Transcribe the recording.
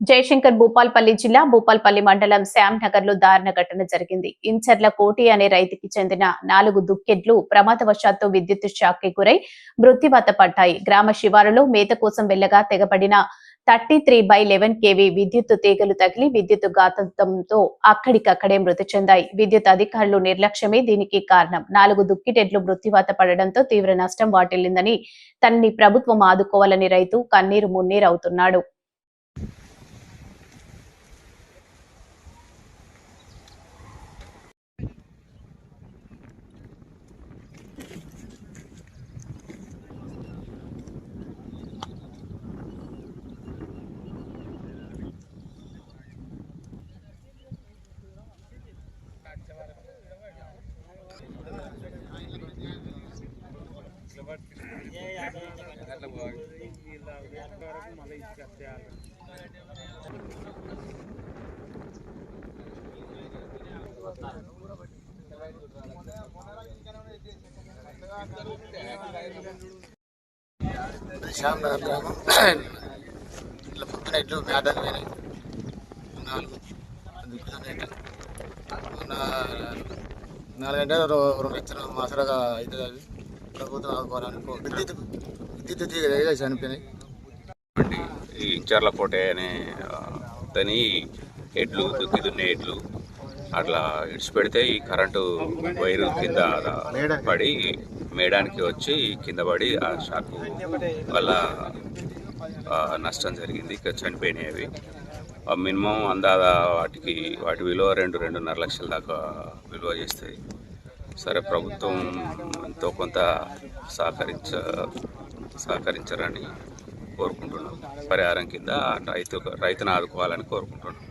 జయశంకర్ భూపాల్పల్లి జిల్లా భూపాల్పల్లి మండలం శ్యామ్ నగర్లో దారుణ ఘటన జరిగింది. ఇంచర్ల కోటి అనే రైతుకి చెందిన నాలుగు దుక్కెడ్లు ప్రమాదవశాత్తు విద్యుత్ షాక్కి గురై మృత్యువాత పడ్డాయి. గ్రామ శివారులో మేత కోసం వెళ్ళగా తెగబడిన thirty three by eleven KV విద్యుత్ తీగలు తగిలి విద్యుత్ ఘాతంతో అక్కడికక్కడే మృతి చెందాయి. విద్యుత్ అధికారులు నిర్లక్ష్యమే దీనికి కారణం. నాలుగు దుక్కిటెడ్లు మృత్యువాత పడడంతో తీవ్ర నష్టం వాటిల్లిందని తనని ప్రభుత్వం ఆదుకోవాలని రైతు కన్నీరు మున్నీరవుతున్నాడు. శ్యామ్ నగర్ గ్రామం ఇట్లా పొద్దున ఇట్లు మేతకు పోయినాయి నాలుగు దిక్కుతున్న ఇట్లా రెండు లక్షల మాసరగా అవుతుంది అది. ప్రభుత్వం ఆదుకోవాలని విద్యుత్ విద్యుత్ తీగ చనిపోయినాయి. ఈ ఇంచర్ల కోట అనే తని దాని ఎడ్లు దుక్కి దున్నే ఎడ్లు అట్లా ఇడిచిపెడితే ఈ కరెంటు వైరు కింద పడి మేడానికి వచ్చి కింద పడి ఆ షాకు వల్ల నష్టం జరిగింది. ఇక చనిపోయినాయి అవి. మినిమం అందాదా వాటికి వాటి విలువ రెండు రెండున్నర లక్షల దాకా విలువ చేస్తాయి సరే ప్రభుత్వం ఎంతో కొంత సహకరించ సహకరించరని కోరుకుంటున్నాం. పరిహారం కింద రైతు రైతును ఆదుకోవాలని కోరుకుంటున్నాం.